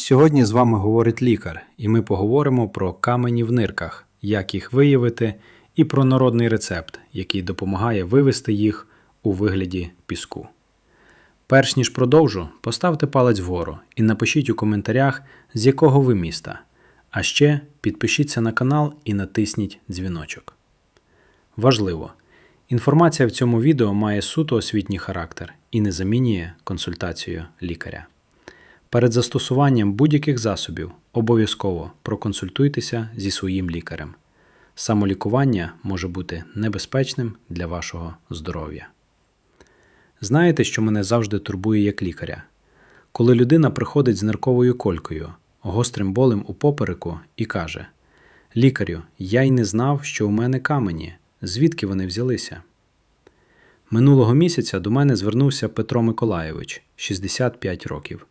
Сьогодні з вами говорить лікар, і ми поговоримо про камені в нирках, як їх виявити, і про народний рецепт, який допомагає вивести їх у вигляді піску. Перш ніж продовжу, поставте палець вгору і напишіть у коментарях, з якого ви міста. А ще підпишіться на канал і натисніть дзвіночок. Важливо! Інформація в цьому відео має суто освітній характер і не замінює консультацію лікаря. Перед застосуванням будь-яких засобів обов'язково проконсультуйтеся зі своїм лікарем. Самолікування може бути небезпечним для вашого здоров'я. Знаєте, що мене завжди турбує як лікаря? Коли людина приходить з нирковою колькою, гострим болем у попереку і каже: Лікарю, я й не знав, що у мене камені, звідки вони взялися? Минулого місяця до мене звернувся Петро Миколайович, 65 років.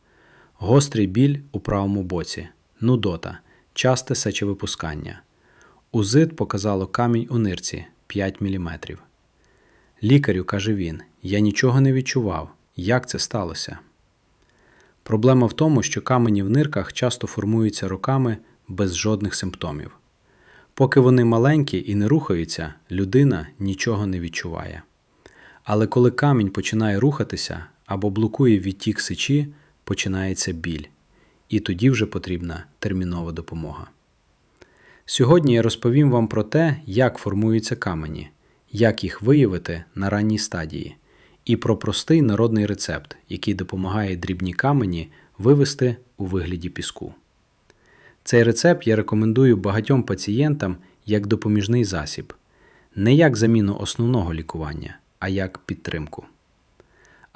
Гострий біль у правому боці, нудота, часте сечовипускання. УЗИД показало камінь у нирці 5 мм. Лікарю, каже він, я нічого не відчував. Як це сталося? Проблема в тому, що камені в нирках часто формуються роками без жодних симптомів. Поки вони маленькі і не рухаються, людина нічого не відчуває. Але коли камінь починає рухатися або блокує відтік сечі, починається біль, і тоді вже потрібна термінова допомога. Сьогодні я розповім вам про те, як формуються камені, як їх виявити на ранній стадії, і про простий народний рецепт, який допомагає дрібні камені вивести у вигляді піску. Цей рецепт я рекомендую багатьом пацієнтам як допоміжний засіб, не як заміну основного лікування, а як підтримку.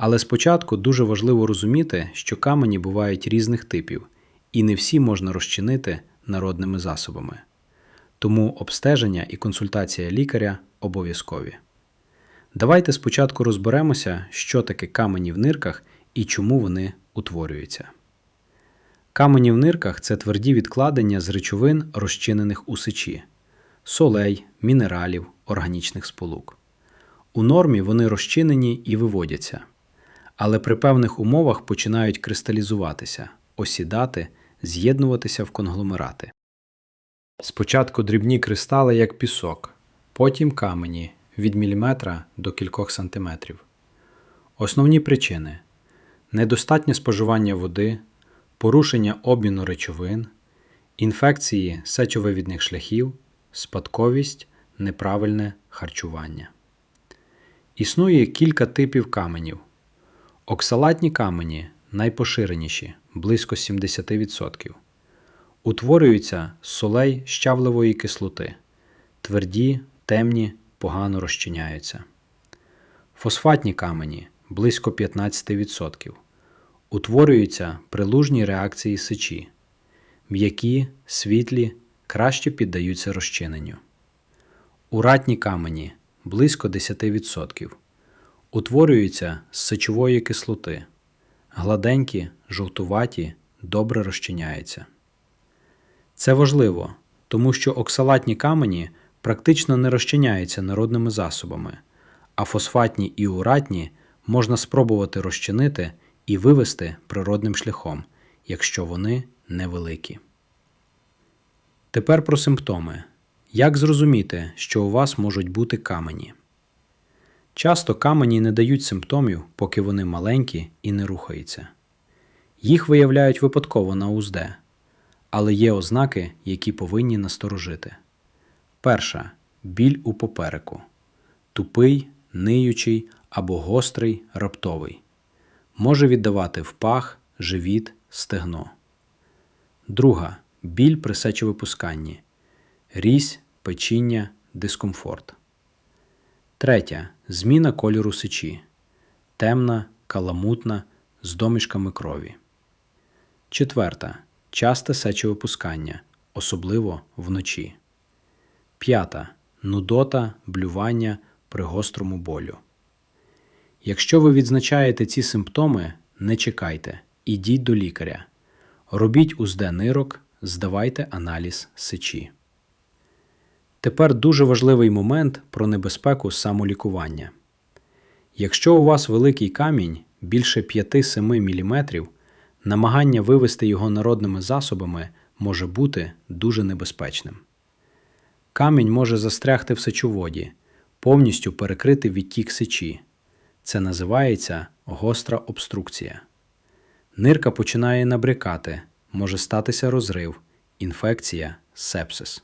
Але спочатку дуже важливо розуміти, що камені бувають різних типів, і не всі можна розчинити народними засобами. Тому обстеження і консультація лікаря обов'язкові. Давайте спочатку розберемося, що таке камені в нирках і чому вони утворюються. Камені в нирках це тверді відкладення з речовин, розчинених у сечі, солей, мінералів, органічних сполук. У нормі вони розчинені і виводяться але при певних умовах починають кристалізуватися, осідати, з'єднуватися в конгломерати. Спочатку дрібні кристали, як пісок, потім камені від міліметра до кількох сантиметрів. Основні причини недостатнє споживання води, порушення обміну речовин, інфекції сечовивідних шляхів, спадковість, неправильне харчування. Існує кілька типів каменів. Оксалатні камені найпоширеніші близько 70%. Утворюються з солей щавлевої кислоти, тверді, темні, погано розчиняються. Фосфатні камені близько 15%. Утворюються при лужній реакції сечі. М'які, світлі, краще піддаються розчиненню. Уратні камені близько 10% утворюються з сечової кислоти, гладенькі, жовтуваті, добре розчиняються. Це важливо, тому що оксалатні камені практично не розчиняються народними засобами, а фосфатні і уратні можна спробувати розчинити і вивести природним шляхом, якщо вони невеликі. Тепер про симптоми. Як зрозуміти, що у вас можуть бути камені? Часто камені не дають симптомів, поки вони маленькі і не рухаються. Їх виявляють випадково на УЗД, але є ознаки, які повинні насторожити. Перша біль у попереку, тупий, ниючий або гострий, раптовий. Може віддавати в пах, живіт, стегно. Друга біль при сечовипусканні, різь, печіння, дискомфорт. Третя зміна кольору сечі. Темна, каламутна, з домішками крові. Четверта. Часте сечовипускання, особливо вночі. П'ята. Нудота, блювання при гострому болю. Якщо ви відзначаєте ці симптоми, не чекайте. Ідіть до лікаря. Робіть УЗД нирок, здавайте аналіз сечі. Тепер дуже важливий момент про небезпеку самолікування. Якщо у вас великий камінь більше 5-7 мм, намагання вивести його народними засобами може бути дуже небезпечним. Камінь може застрягти в сечоводі, повністю перекрити відтік сечі. Це називається гостра обструкція. Нирка починає набрякати, може статися розрив, інфекція, сепсис.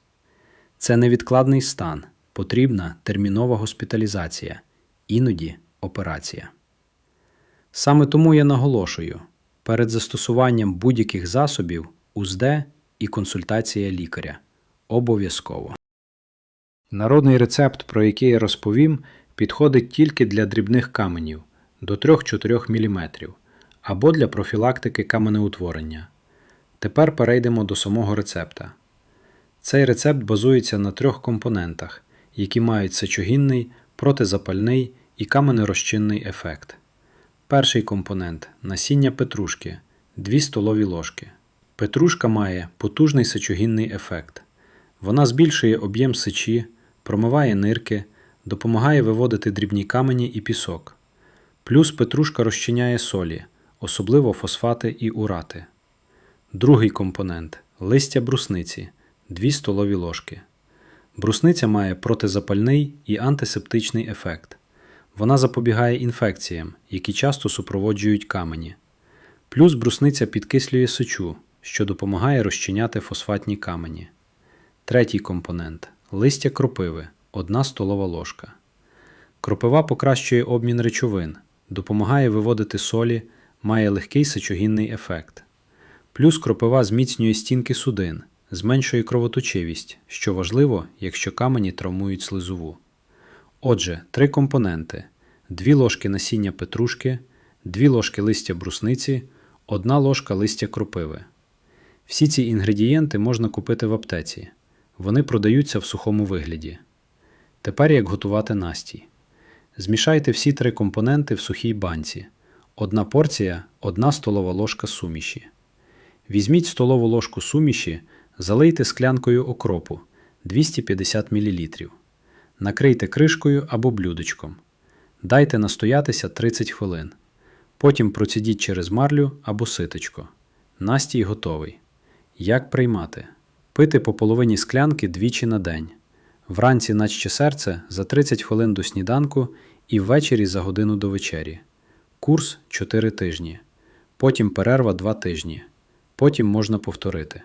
Це невідкладний стан, потрібна термінова госпіталізація, іноді операція. Саме тому я наголошую: перед застосуванням будь-яких засобів УЗД і консультація лікаря обов'язково. Народний рецепт, про який я розповім, підходить тільки для дрібних каменів до 3-4 мм або для профілактики каменеутворення. Тепер перейдемо до самого рецепта. Цей рецепт базується на трьох компонентах, які мають сечогінний, протизапальний і каменерозчинний ефект. Перший компонент насіння петрушки 2 столові ложки. Петрушка має потужний сечогінний ефект. Вона збільшує об'єм сечі, промиває нирки, допомагає виводити дрібні камені і пісок. Плюс петрушка розчиняє солі, особливо фосфати і урати. Другий компонент листя брусниці 2 столові ложки. Брусниця має протизапальний і антисептичний ефект. Вона запобігає інфекціям, які часто супроводжують камені. Плюс брусниця підкислює сечу, що допомагає розчиняти фосфатні камені. Третій компонент листя кропиви 1 столова ложка. Кропива покращує обмін речовин, допомагає виводити солі, має легкий сечогінний ефект. Плюс кропива зміцнює стінки судин, зменшує кровоточивість, що важливо, якщо камені травмують слизову. Отже, три компоненти: 2 ложки насіння петрушки, 2 ложки листя брусниці, 1 ложка листя кропиви. Всі ці інгредієнти можна купити в аптеці. Вони продаються в сухому вигляді. Тепер як готувати настій. Змішайте всі три компоненти в сухій банці. Одна порція 1 столова ложка суміші. Візьміть столову ложку суміші, залийте склянкою окропу 250 мл. Накрийте кришкою або блюдечком. Дайте настоятися 30 хвилин. Потім процідіть через марлю або ситочко. Настій готовий. Як приймати? Пити по половині склянки двічі на день. Вранці наче серце за 30 хвилин до сніданку і ввечері за годину до вечері. Курс 4 тижні. Потім перерва 2 тижні. Потім можна повторити.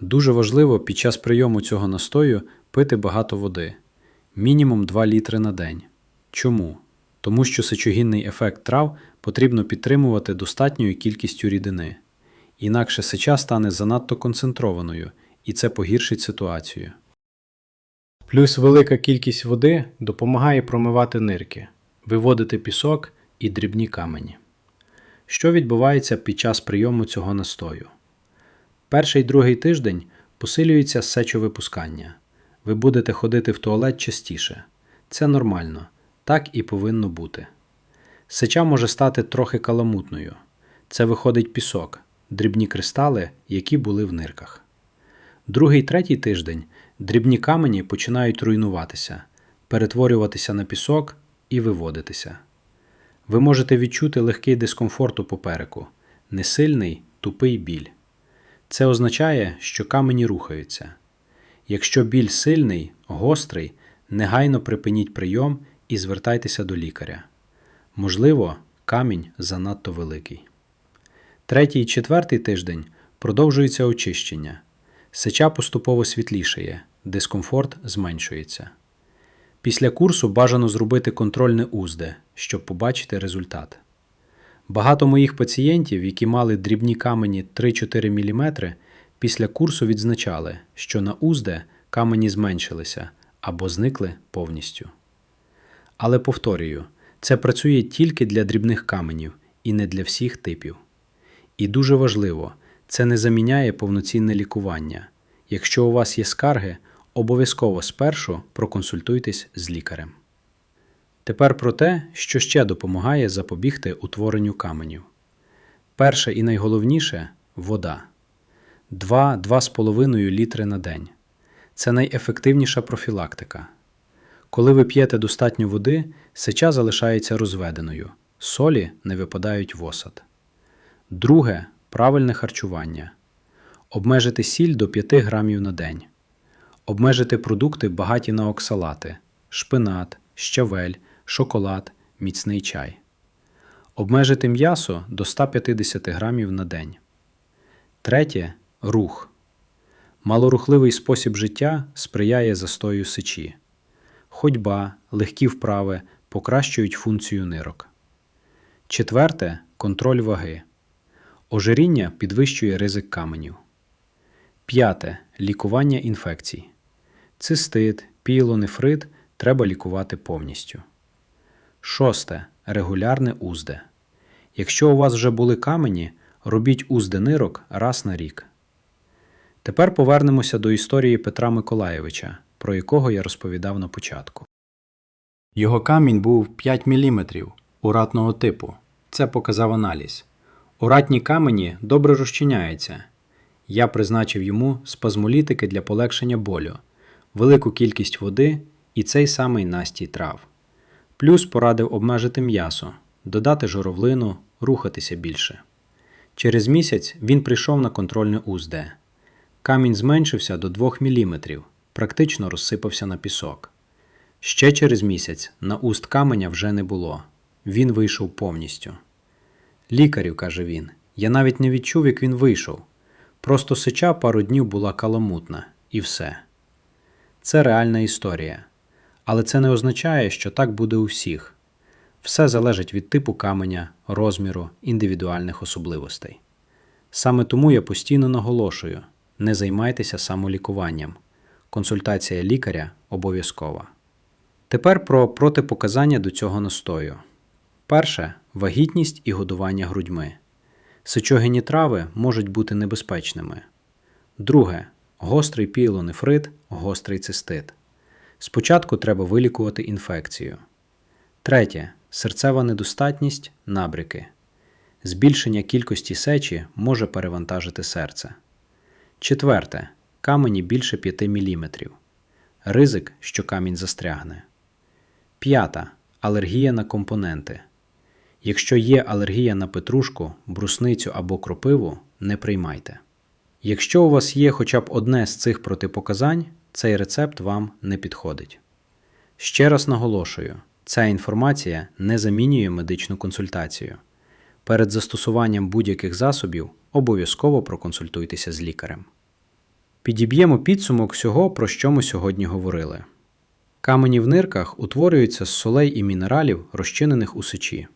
Дуже важливо під час прийому цього настою пити багато води мінімум 2 літри на день. Чому? Тому що сечогінний ефект трав потрібно підтримувати достатньою кількістю рідини. Інакше сеча стане занадто концентрованою, і це погіршить ситуацію. Плюс велика кількість води допомагає промивати нирки, виводити пісок і дрібні камені. Що відбувається під час прийому цього настою? Перший другий тиждень посилюється сечовипускання. Ви будете ходити в туалет частіше. Це нормально, так і повинно бути. Сеча може стати трохи каламутною. Це виходить пісок, дрібні кристали, які були в нирках. Другий третій тиждень дрібні камені починають руйнуватися, перетворюватися на пісок і виводитися. Ви можете відчути легкий дискомфорт у попереку, несильний, тупий біль. Це означає, що камені рухаються. Якщо біль сильний, гострий, негайно припиніть прийом і звертайтеся до лікаря. Можливо, камінь занадто великий. Третій і четвертий тиждень продовжується очищення. Сеча поступово світлішає, дискомфорт зменшується. Після курсу бажано зробити контрольне узде, щоб побачити результат. Багато моїх пацієнтів, які мали дрібні камені 3-4 мм, після курсу відзначали, що на узде камені зменшилися або зникли повністю. Але повторюю, це працює тільки для дрібних каменів і не для всіх типів. І дуже важливо, це не заміняє повноцінне лікування. Якщо у вас є скарги, обов'язково спершу проконсультуйтесь з лікарем. Тепер про те, що ще допомагає запобігти утворенню каменів. Перше і найголовніше вода 2-2,5 літри на день. Це найефективніша профілактика. Коли ви п'єте достатньо води, сеча залишається розведеною, солі не випадають в осад. Друге правильне харчування, обмежити сіль до 5 грамів на день, обмежити продукти багаті на оксалати, шпинат, щавель, шоколад, міцний чай, обмежити м'ясо до 150 грамів на день. Третє рух. Малорухливий спосіб життя сприяє застою сечі. Ходьба, легкі вправи покращують функцію нирок. Четверте контроль ваги. Ожиріння підвищує ризик каменів. П'яте лікування інфекцій. Цистит, піелонефрит треба лікувати повністю. Шосте регулярне узде. Якщо у вас вже були камені, робіть узди нирок раз на рік. Тепер повернемося до історії Петра Миколаєвича, про якого я розповідав на початку. Його камінь був 5 мм уратного типу. Це показав аналіз. Уратні камені добре розчиняються. Я призначив йому спазмолітики для полегшення болю, велику кількість води і цей самий настій трав. Плюс порадив обмежити м'ясо, додати журовлину, рухатися більше. Через місяць він прийшов на контрольне УЗД. Камінь зменшився до 2 мм, практично розсипався на пісок. Ще через місяць на уст каменя вже не було. Він вийшов повністю. Лікарю, каже він, я навіть не відчув, як він вийшов. Просто сича пару днів була каламутна, і все. Це реальна історія. Але це не означає, що так буде у всіх. Все залежить від типу каменя, розміру, індивідуальних особливостей. Саме тому я постійно наголошую: не займайтеся самолікуванням. Консультація лікаря обов'язкова. Тепер про протипоказання до цього настою. Перше вагітність і годування грудьми. Сечогенні трави можуть бути небезпечними. Друге гострий піелонефрит, гострий цистит. Спочатку треба вилікувати інфекцію. Третє серцева недостатність, набряки. Збільшення кількості сечі може перевантажити серце. Четверте камені більше 5 мм. Ризик, що камінь застрягне. П'ята алергія на компоненти. Якщо є алергія на петрушку, брусницю або кропиву, не приймайте. Якщо у вас є хоча б одне з цих протипоказань, цей рецепт вам не підходить. Ще раз наголошую: ця інформація не замінює медичну консультацію. Перед застосуванням будь-яких засобів обов'язково проконсультуйтеся з лікарем. Підіб'ємо підсумок всього, про що ми сьогодні говорили. Камені в нирках утворюються з солей і мінералів, розчинених у сечі.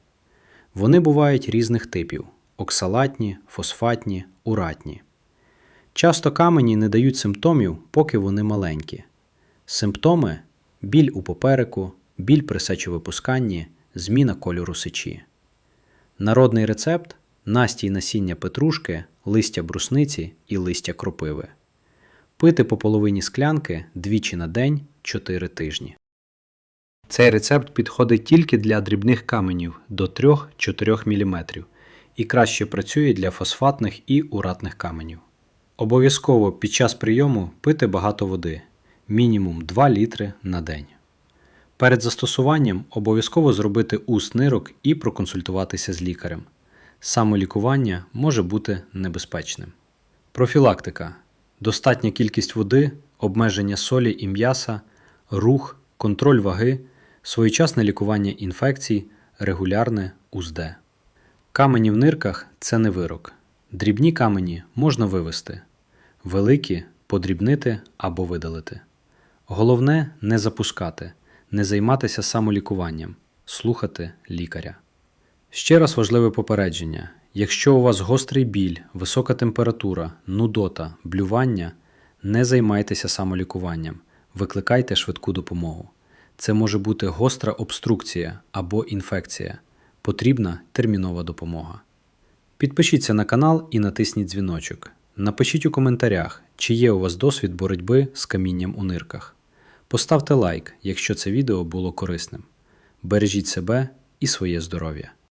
Вони бувають різних типів: оксалатні, фосфатні, уратні. Часто камені не дають симптомів, поки вони маленькі. Симптоми біль у попереку, біль при сечовипусканні, зміна кольору сечі. Народний рецепт настій насіння петрушки, листя брусниці і листя кропиви. Пити по половині склянки двічі на день 4 тижні. Цей рецепт підходить тільки для дрібних каменів до 3-4 мм і краще працює для фосфатних і уратних каменів. Обов'язково під час прийому пити багато води мінімум 2 літри на день. Перед застосуванням обов'язково зробити уст нирок і проконсультуватися з лікарем. Самолікування може бути небезпечним. Профілактика достатня кількість води, обмеження солі і м'яса, рух, контроль ваги, своєчасне лікування інфекцій, регулярне УЗД. Камені в нирках це не вирок. Дрібні камені можна вивести, великі подрібнити або видалити. Головне не запускати, не займатися самолікуванням, слухати лікаря. Ще раз важливе попередження: якщо у вас гострий біль, висока температура, нудота, блювання, не займайтеся самолікуванням, викликайте швидку допомогу. Це може бути гостра обструкція або інфекція. Потрібна термінова допомога. Підпишіться на канал і натисніть дзвіночок. Напишіть у коментарях, чи є у вас досвід боротьби з камінням у нирках. Поставте лайк, якщо це відео було корисним. Бережіть себе і своє здоров'я.